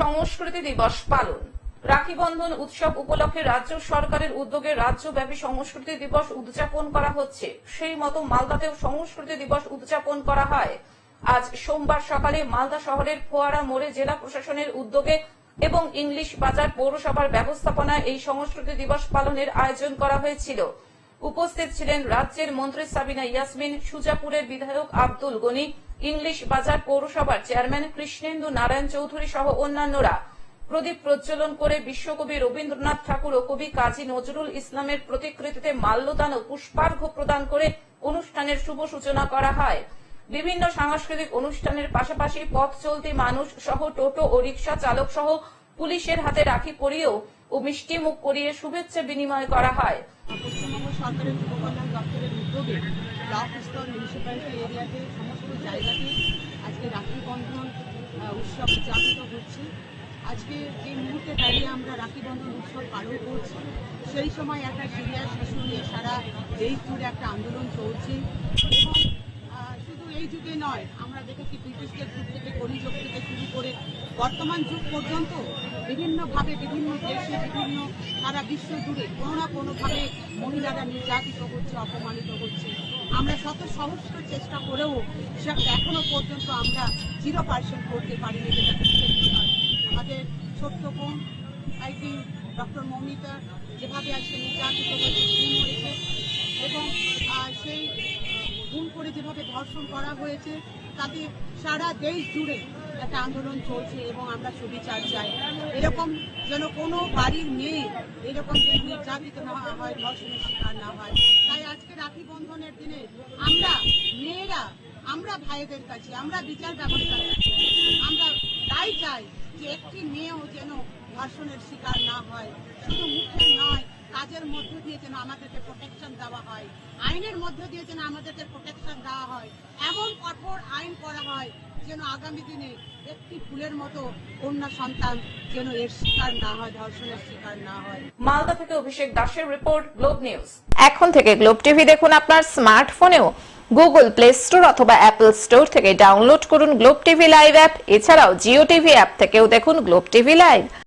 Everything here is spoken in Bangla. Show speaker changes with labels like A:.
A: সংস্কৃতি দিবস পালন। রাখি বন্ধন উৎসব উপলক্ষে রাজ্য সরকারের উদ্যোগে রাজ্যব্যাপী সংস্কৃতি দিবস উদযাপন করা হচ্ছে। সেই মতো মালদাতেও সংস্কৃতি দিবস উদযাপন করা হয়। আজ সোমবার সকালে মালদা শহরের ফোয়ারা মোড়ে জেলা প্রশাসনের উদ্যোগে এবং ইংলিশ বাজার পৌরসভার ব্যবস্থাপনায় এই সংস্কৃতি দিবস পালনের আয়োজন করা হয়েছিল। উপস্থিত ছিলেন রাজ্যের মন্ত্রী সাবিনা ইয়াসমিন, সুজাপুরের বিধায়ক আব্দুল গনি, ইংলিশ বাজার পৌরসভার চেয়ারম্যান কৃষ্ণেন্দু নারায়ণ চৌধুরী সহ অন্যান্যরা। প্রদীপ প্রজ্বলন করে বিশ্বকবি রবীন্দ্রনাথ ঠাকুর ও কবি কাজী নজরুল ইসলামের প্রতিকৃতিতে মাল্যদান ও পুষ্পার্ঘ্য প্রদান করে অনুষ্ঠানের শুভ সূচনা করা হয়। বিভিন্ন সাংস্কৃতিক অনুষ্ঠানের পাশাপাশি পথ চলতি মানুষ সহ টোটো ও রিক্সা চালক সহ পুলিশের হাতে রাখি পরিয়েও ও মিষ্টি মুখ করিয়ে শুভেচ্ছা বিনিময় করা হয়।
B: পশ্চিমবঙ্গ সরকারের যুব কল্যাণ দপ্তরের উদ্যোগে ব্লক স্তর মিউনিসিপ্যালিটি এরিয়াতে সমস্ত জায়গাতে আজকে রাখি বন্ধন উৎসব উদযাপিত হচ্ছে। আজকে যে মুহূর্তে দাঁড়িয়ে আমরা রাখি বন্ধন উৎসব পালন করছি, সেই সময় একটা সিরিয়াস ইস্যু নিয়ে সারা দেশ জুড়ে একটা আন্দোলন চলছে। শুধু এই যুগে নয়, আমরা দেখেছি ব্রিটিশদের যুগ থেকে কলি যুগ থেকে শুরু করে বর্তমান যুগ পর্যন্ত বিভিন্নভাবে বিভিন্ন দেশে, বিভিন্ন সারা বিশ্ব জুড়ে কোনো না কোনোভাবে মহিলারা নির্যাতিত হচ্ছে, অপমানিত হচ্ছে আমরা শত সহস্র চেষ্টা করেও সে এখনও পর্যন্ত আমরা জিরো পার্সেন্ট করতে পারিনি। আমাদের ছোট্ট বোন আইটি ডক্টর মৌমিতা যেভাবে আজকে নির্যাতিত হয়েছে, খুন হয়েছে, এবং সেই খুন করে যেভাবে ধর্ষণ করা হয়েছে, তাতে সারা দেশ জুড়ে একটা আন্দোলন চলছে এবং আমরা সুবিচার চাই। এরকম যেন কোনো বাড়ির মেয়ে এরকম নির্যাতিত না হয়, ধর্ষণের শিকার না হয়। তাই আজকে রাখি বন্ধনের দিনে আমরা মেয়েরা, আমরা ভাইদের কাছে, আমরা বিচার ব্যবস্থা। আমরা তাই চাই যে একটি মেয়েও যেন ধর্ষণের শিকার না হয়। শুধু মুখে নয়, কাজের মধ্য দিয়ে যেন আমাদেরকে প্রোটেকশন দেওয়া হয়। আইনের মধ্য দিয়ে যেন আমাদেরকে প্রোটেকশন দেওয়া হয়। এমন কঠোর আইন করা হয় যেন আগামী দিনে একটি ফুলের মতো কন্যা সন্তান যেন এর শিকার না হয় ধর্ষণের শিকার না হয়।
A: মালদা থেকে অভিষেক দাসের রিপোর্ট গ্লোব নিউজ।
C: এখন থেকে গ্লোব টিভি দেখুন আপনার স্মার্টফোনেও। গুগল প্লে স্টোর অথবা অ্যাপল স্টোর থেকে ডাউনলোড করুন গ্লোব টিভি লাইভ অ্যাপ। এছাড়াও জিও টিভি অ্যাপ থেকেও দেখুন গ্লোব টিভি লাইভ।